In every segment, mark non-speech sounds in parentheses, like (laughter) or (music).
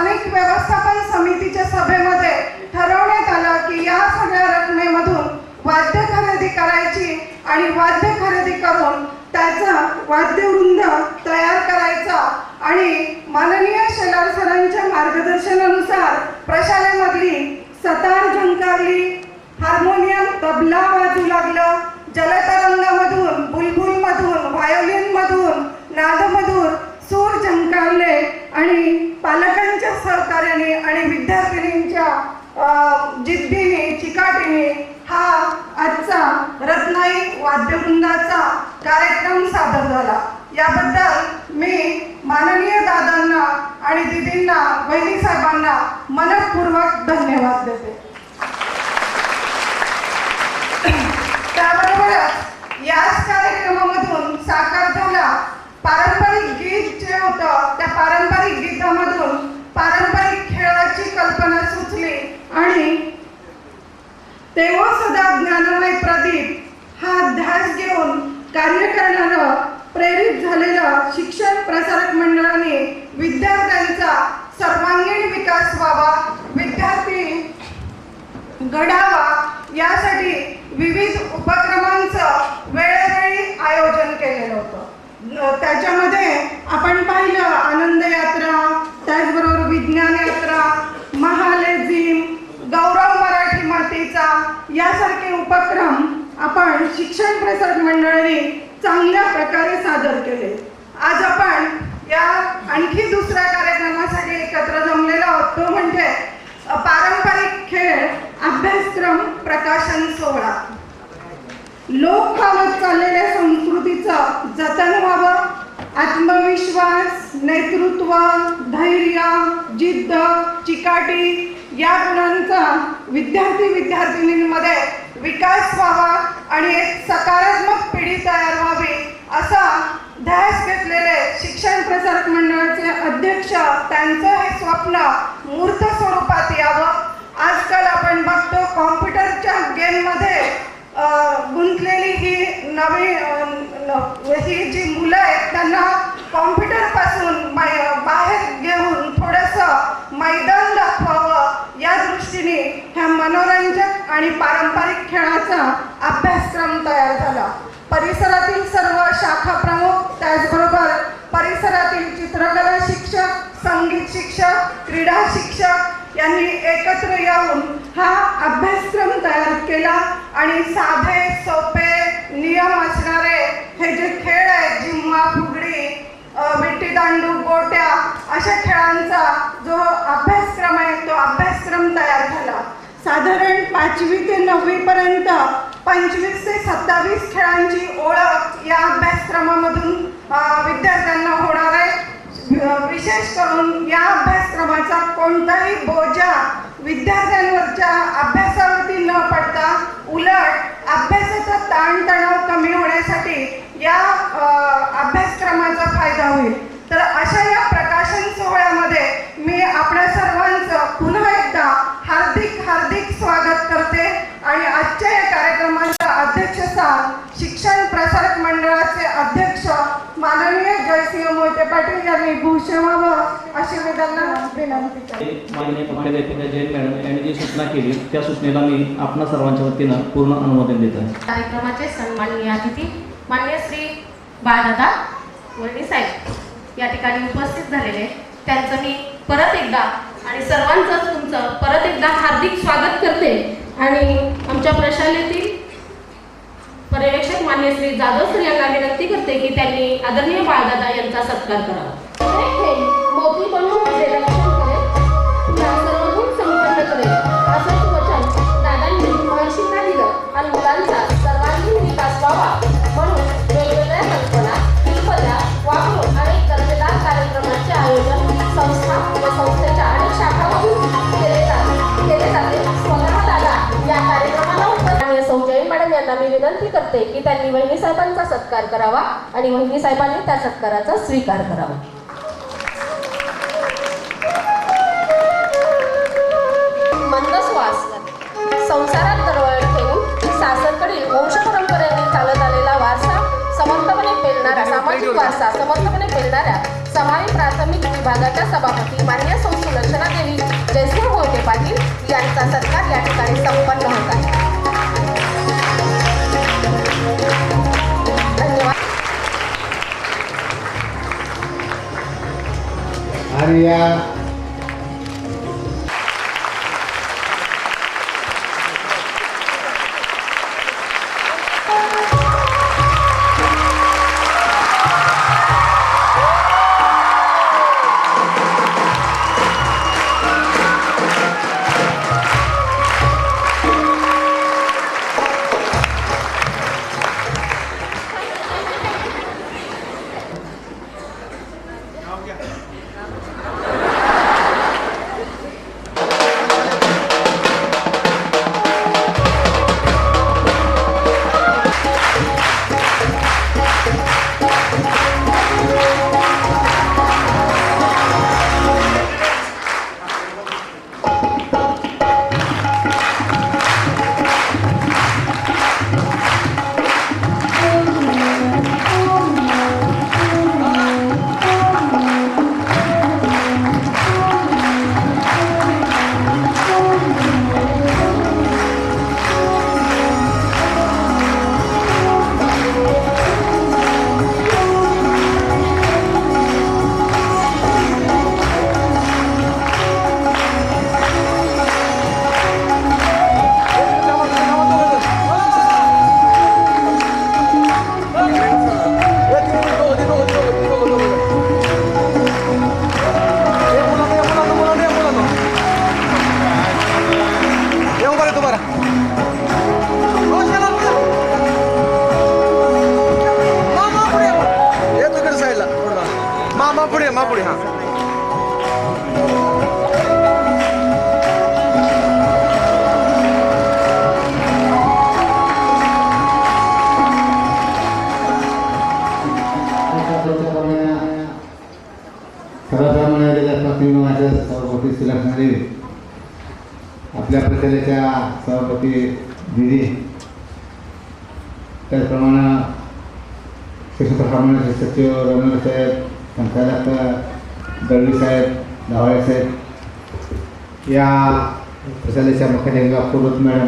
स्थानिक व्यवस्थापन समितीच्या सभेमध्ये ठरवण्यात आलं की या सगळ्या रकमेमधून वाद्य खरेदी करायची आणि वाद्य खरेदी करून त्याचा वाद्यवृंद तयार करायचा आणि माननीय शेलार सरांच्या मार्गदर्शनानुसार प्रशालेमधली सतार झंकारली हार्मोनियम तबला वाजू लागलं जलतरंगामधून बुलबुलमधून व्हायोलिनमधून नादमधून आणि पालकांच्या सहकार्याने आणि विद्यार्थिनींच्या जिद्दीने चिकाटीने हा आजचा रत्नाई वाद्यवृंदाचा कार्यक्रम सादर झाला. याबद्दल मी माननीय दादांना आणि दिदींना वहिनी साहेबांना मनपूर्वक धन्यवाद देते. (clears throat) त्यावर याच कार्यक्रमामधून साकार झाला पारंपरिक गीत जे होतं त्या पारंपरिक गीतामधून पारंपरिक खेळाची कल्पना सुचली आणि तेव्हा सदा ज्ञानमय प्रदीप हा ध्यास घेऊन कार्य करणारं प्रेरित झालेलं शिक्षण प्रसारक मंडळाने विद्यार्थ्यांचा सर्वांगीण विकास व्हावा विद्यार्थी घडावा यासाठी विविध उपक्रमांचं वेळोवेळी आयोजन केलेलं होतं. त्याच्यामध्ये आपण पाहिलं आनंद यात्रा त्याचबरोबर विज्ञान यात्रा महालेझिम गौरव मराठी मातीचा यासारखे उपक्रम आपण शिक्षण प्रसार मंडळाने चांगल्या प्रकारे सादर केले. आज आपण या आणखी दुसऱ्या कार्यक्रमासाठी एकत्र जमलेला आहोत. तो म्हणजे अ, पारंपरिक खेळ अभ्यासक्रम प्रकाशन सोहळा लोक पावत चाललेल्या संस्कृतीचं जतन व्हावं आत्मविश्वास नेतृत्व धैर्य जिद्द चिकाटी या गुणांचा विद्यार्थी विद्यार्थिनींमध्ये विकास व्हावा आणि एक सकारात्मक पिढी तयार व्हावी असा ध्यास घेतलेले शिक्षण प्रसारक मंडळाचे अध्यक्ष त्यांचं हे स्वप्न मूर्त स्वरूपात यावं. आजकाल आपण बघतो कॉम्प्युटरच्या गेममध्ये गुंतलेली ही नवी ही जी मुलं आहेत त्यांना कॉम्प्युटरपासून बाहेर घेऊन थोडंसं मैदान दाखवावं या दृष्टीने ह्या मनोरंजक आणि पारंपरिक खेळाचा अभ्यासक्रम तयार झाला. परिसरातील सर्व शाखा प्रमुख त्याचबरोबर परिसरातील चित्रकला शिक्षक संगीत शिक्षक क्रीडा शिक्षक यांनी एकत्र येऊन हा अभ्यासक्रम तयार केला. आणि साधे सोपे नियम असणारे हे जे खेळ आहेत जिम्मा फुगडी अ, दांडू गोट्या अशा खेळांचा जो अभ्यासक्रम आहे तो अभ्यासक्रम तयार झाला. साधारण पाचवी ते नववी पर्यंत पंचवीस ते सत्तावीस ताणतणाव कमी होण्यासाठी या अभ्यासक्रमाचा फायदा होईल. तर अशा या प्रकाशन सोहळ्यामध्ये मी आपल्या सर्वांचं पुन्हा एकदा हार्दिक हार्दिक स्वागत करते आणि आजच्या या कार्यक्रमाचा अध्यक्षस्थान शिक्षण प्रसारक मंडळाचे अध्यक्ष माननीय जयसिंह मोहिते पाटील यांनी भूषवावं अशी मी त्यांना विनंती करते माननीय मुख्याध्यापिका जैन मॅडम यांनी जी सूचना केली त्या सूचनेला मी आपणा सर्वांच्या वतीनं पूर्ण अनुमोदन देत आहे. कार्यक्रमाचे सन्माननीय अतिथी मान्य श्री बाळदादा वर्णी साहेब या ठिकाणी उपस्थित झालेले त्यांचं मी परत एकदा आणि सर्वांचंच तुमचं परत एकदा हार्दिक स्वागत करते आणि आमच्या प्रशालेतील मान्य श्री जाधव सर यांना विनंती करते की त्यांनी आदरणीय बाळदादा यांचा सत्कार करावा. हे मोती बनवून आपले रक्षण करेल. पुन्हा सर्वगुण संपन्न करेल. असंच वचन दादांनी महर्षींना दिलं आणि मुलांचा सर्वांगीण विकास व्हावा. त्यांना मी विनंती करते की त्यांनी वहिनी साहेबांचा सत्कार करावा आणि वहिनी साहेबांनी त्या सत्काराचा स्वीकार करावा. मंदस्वास. संसारात दरवळ ठेवून सासरकडील वंश परंपरेने चालत आलेला वारसा समर्थपणे पेलणारा सामाजिक वारसा समर्थपणे पेलणाऱ्या समाज प्राथमिक विभागाच्या सभापती मान्य सौ सुलक्षणा देवी जयसिंह होते पाटील यांचा सत्कार या ठिकाणी संपन्न होत आणि या येऊ सर्वसामान्य जगापासून माझ्या सभापती सुलक्षणा देवी आपल्या प्रचाराच्या सभापती दिदी त्याचप्रमाणे शिक्षण सचिव रमण साहेब संचालक दळवी साहेब धावाळे साहेब. या प्रचाराच्या मुख्याध्यापिका पूर्वत मॅडम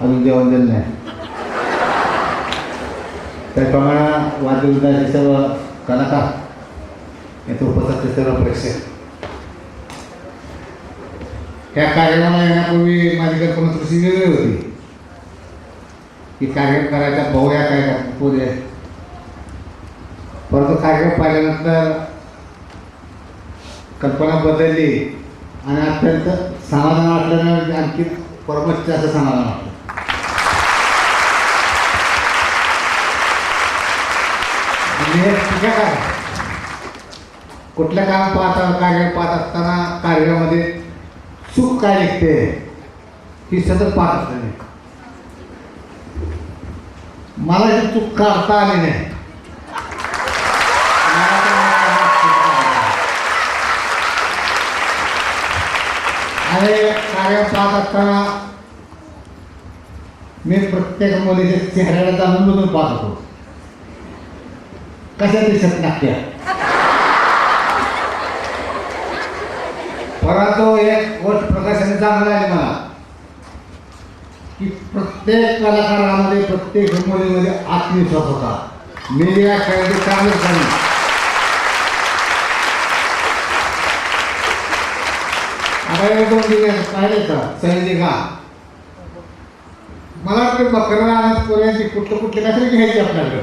अजून जेवण दिलं नाही. त्याचप्रमाणे वाद्यवृंदाचे सर्व कलाकार येथे उपस्थित सर्व प्रेक्षक या कार्यक्रमाला येण्यापूर्वी माझी कल्पना थोडीशी वेगळी होती की कार्यक्रम करायचा पाहूया काय पुढे परंतु कार्यक्रम पाहिल्यानंतर कल्पना बदलली आणि अत्यंत समाधान वाटल्यानं आणखी परमच जास्त समाधान वाटलं म्हणजे ठीक आहे काय कुठलं काम पाहता कार्य पाहत असताना कार्यामध्ये चूक काय निघते ही सतत पाहत असते मला ही चूक काढता आली नाही अरे आणि कार्य पाहत असताना मी प्रत्येक मुलीच्या चेहऱ्याला जाणून बघून पाहत होतो. कसं दिसत नाट्य परंतु हो एक गोष्ट प्रकाशाने चांगला आहे मला. की प्रत्येक कलाकारामध्ये प्रत्येक मुलीमध्ये आत्मविश्वास होता. मी या खेळाचे चांगलं झाली. आता दोन दिवस पाहिले का? संजय का मला वाटतं बकरा आणि पोऱ्यांची कुठलं कुठले काहीतरी घ्यायचे आपल्याकडे.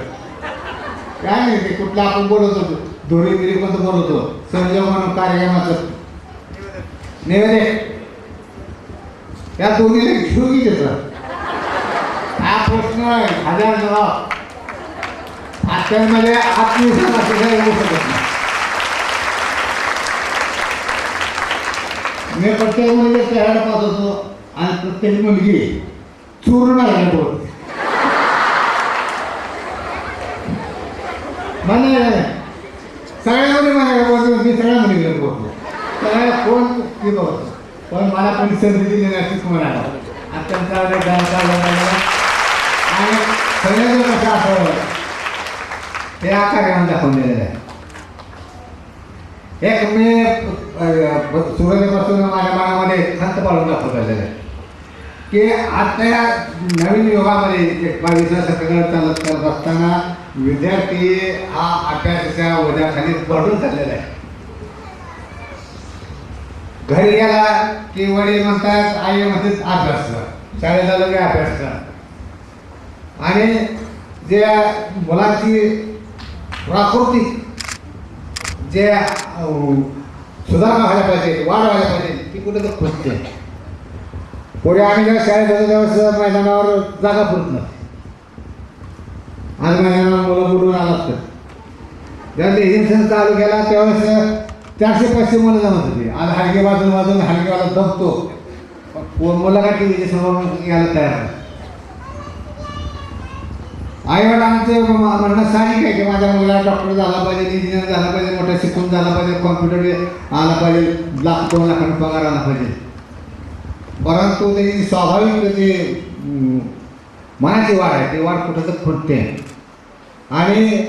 काय नाही ते कुठलं आपण बोलत होतो. धोरी बिरी कोणतं बोलत होतो. संजय म्हणून कार्यक्रमाचं. नेवले या दोन्हीला घेऊ की त्याचा हा प्रश्न आहे. हजार जबाब. आजच्यामध्ये आत्मविश्वास असं येऊ शकत नाही. मी प्रत्येक मुलीच्या चेहऱ्याला पाहत होतो आणि प्रत्येक मुलगी चूर्ण राहिल्या बोलतो. मान्य सगळ्या मुली माझ्या बोलतो मी सगळ्या गेलो बोलतो. सगळ्या फोन ती बोलतो पण मला पण संधी दिली नक्कीच म्हणाला अत्यंत गायका आणि सगळ्यांचं कसं असावं हे आकार दाखवून दिलेलं आहे. एक मी अ, माझ्या मनामध्ये खंत पाळून दाखवलेलं आहे. की आता या नवीन युगामध्ये एक बावीसव्या शतकात चालत चालत असताना विद्यार्थी हा अभ्यासाच्या वजाखाली पडून चाललेला आहे. घरी गेला की वडील म्हणतात आई म्हणते अभ्यास कर. शाळेत आलं की अभ्यास कर. आणि जे मुलांची प्राकृती जे सुधारणा व्हायला पाहिजे वाढ व्हायला पाहिजे ती कुठे तर खुटते पुढे आम्ही जेव्हा शाळेत होतो त्यावेळेस मैदानावर जागा पुरत नाही आज मैदानावर मुलं बुडून आला असतं जेव्हा लेझिम सण चालू केला त्यावेळेस चारशे पाचशे मुलं जमत होती आज हलके वाजून वाजून हलकेवाला दबतो. पण मुलं काय टी व्हीच्या समोर यायला तयार नाही. आई वडिलांचं म्हणणं साहजिक आहे की माझ्या मुलाला डॉक्टर झाला पाहिजे इंजिनियर झाला पाहिजे मोठा शिकून झाला पाहिजे कॉम्प्युटर आला पाहिजे लाख दोन लाखांनी पगार आला पाहिजे. परंतु त्याची स्वाभाविक म्हणजे, ते मनाची वाढ आहे. ती वाढ कुठं तर फुटते. आणि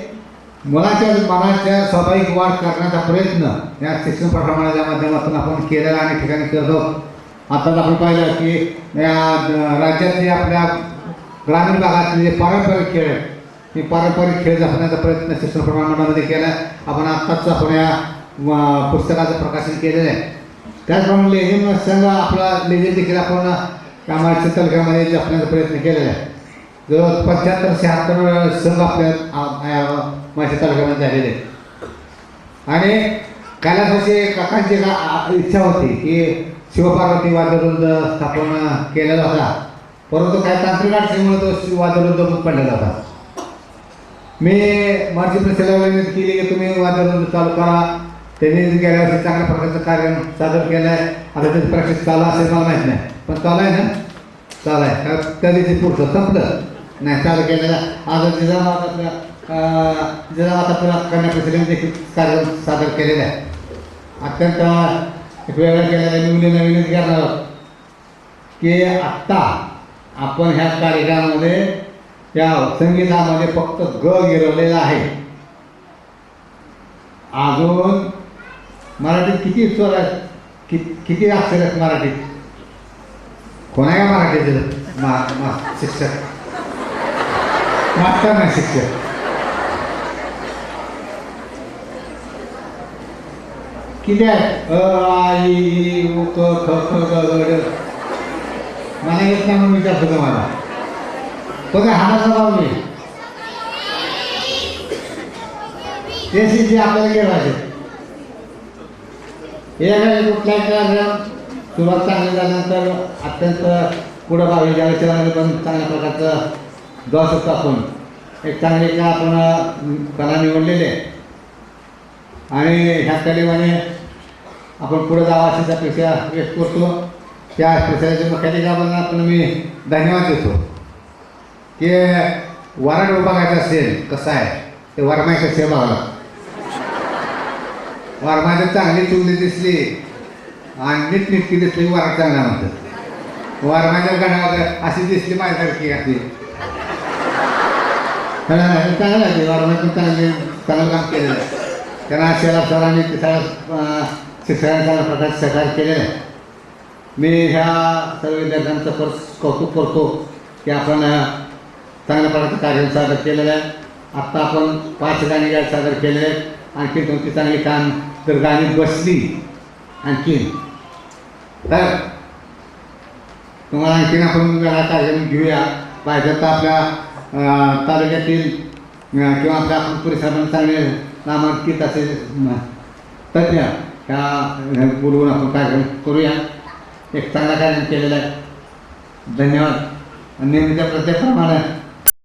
मुलाच्या मनाच्या स्वाभाविक वाढ करण्याचा प्रयत्न या शिक्षण प्रमाणाच्या माध्यमातून आपण केलेला आणि ठिकाणी करतो. आताच आपण पाहिलं की या राज्यातले आपल्या ग्रामीण भागातले जे पारंपरिक खेळ आहेत ते पारंपरिक खेळ जपण्याचा प्रयत्न शिक्षण प्रमाणामध्ये केला. आपण आत्ताच आपण या पुस्तकाचं प्रकाशन केलेलं आहे. त्याचप्रमाणे लेझिम संघ आपला लेझिम देखील आपण कामाच्या तलकामध्ये जपण्याचा प्रयत्न केलेला आहे. जवळ पंच्याहत्तर शहात्तर संघ आपल्या माझ्या या तालुक्यामध्ये झालेले आहेत. आणि कैलासाची काकांची का इच्छा होती की शिवपार्वती वादवृंद स्थापन केलेला होता. परंतु काही तांत्रिक अडचणीमुळे तो शिव- वाद्यवृंद पडलेला होता. मी मार्ची प्रसिद्ध विनंती केली की तुम्ही वादवृंद चालू करा. त्यांनी गेल्या वर्षी चांगल्या प्रकारचं कार्य सादर केलं आहे आता त्याची प्रॅक्टिस चालू असेल मला माहीत नाही. पण चालू आहे ना? चालू आहे. का कधी ते पुढचं संपलं? नाही चालू केलेलं. आज जिजामातातल्या जिजामातापुरा कन्या प्रसिद्धीने देखील कार्यक्रम सादर केलेला आहे. अत्यंत एक वेगळं केलेला आहे. मी मुलींना विनंती करणार की आत्ता आपण ह्या कार्यक्रमामध्ये त्या संगीतामध्ये फक्त ग गिरवलेला आहे. अजून मराठीत किती स्वर आहेत? कि किती अक्षर आहेत मराठीत? कोण आहे का मराठीत मा मा शिक्षक. मास्तर नाही शिक्षक. किती आहेत? अ आई उ क ख ख ग मला येत नाही म्हणून विचारतो मला. तो काय हाणाचा भाव नाही ते जे आपल्याला गेलं पाहिजे. हे आहे कुठल्याही कार्यक्रम सुरुवात चांगली झाल्यानंतर अत्यंत पुढं भावी ज्यावेळेस पण चांगल्या प्रकारचं दस असतो आपण. एक चांगली का आपण कला निवडलेली आणि ह्या कलेमध्ये आपण पुढे जावं अशी अपेक्षा व्यक्त करतो त्या प्रसाराच्या मुख्याधिकाऱ्यांना आपण मी धन्यवाद देतो. की वरण बघायचं असेल कसं आहे? ते वरमाय आला बघायला चांगली चुगली दिसली. आणि नीटनिटकी दिसली वार चांगला म्हणतात वरमाच्या गडावर अशी दिसली माझ्यासारखी अशी. चांगलं आहे ते वरमाय पण चांगले चांगलं काम केलेलं आहे. त्यांना शेला सरांनी ते सगळ्या शिक्षकांनी चांगल्या प्रकारचे सहकार्य केलेला आहे. मी ह्या सर्व विद्यार्थ्यांचं परत कौतुक करतो की आपण चांगल्या प्रकारचं कार्य सादर केलेलं आहे. आत्ता आपण पाच गाणी गाडी सादर केले आहेत. आणखी तुमची चांगली काम तर गाणी बसली आणखीन तर तुम्हाला आणखीन आपण वेळा कार्यक्रम घेऊया. पाहिजे तर आपल्या तालुक्यातील किंवा आपल्या आपण परिसरामध्ये चांगले नामांकित असे तज्ज्ञ. ह्या बोलवून आपण कार्यक्रम करूया. एक चांगला कार्यक्रम केलेला आहे. धन्यवाद. आणि नेहमीच्या प्रत्येकाप्रमाणे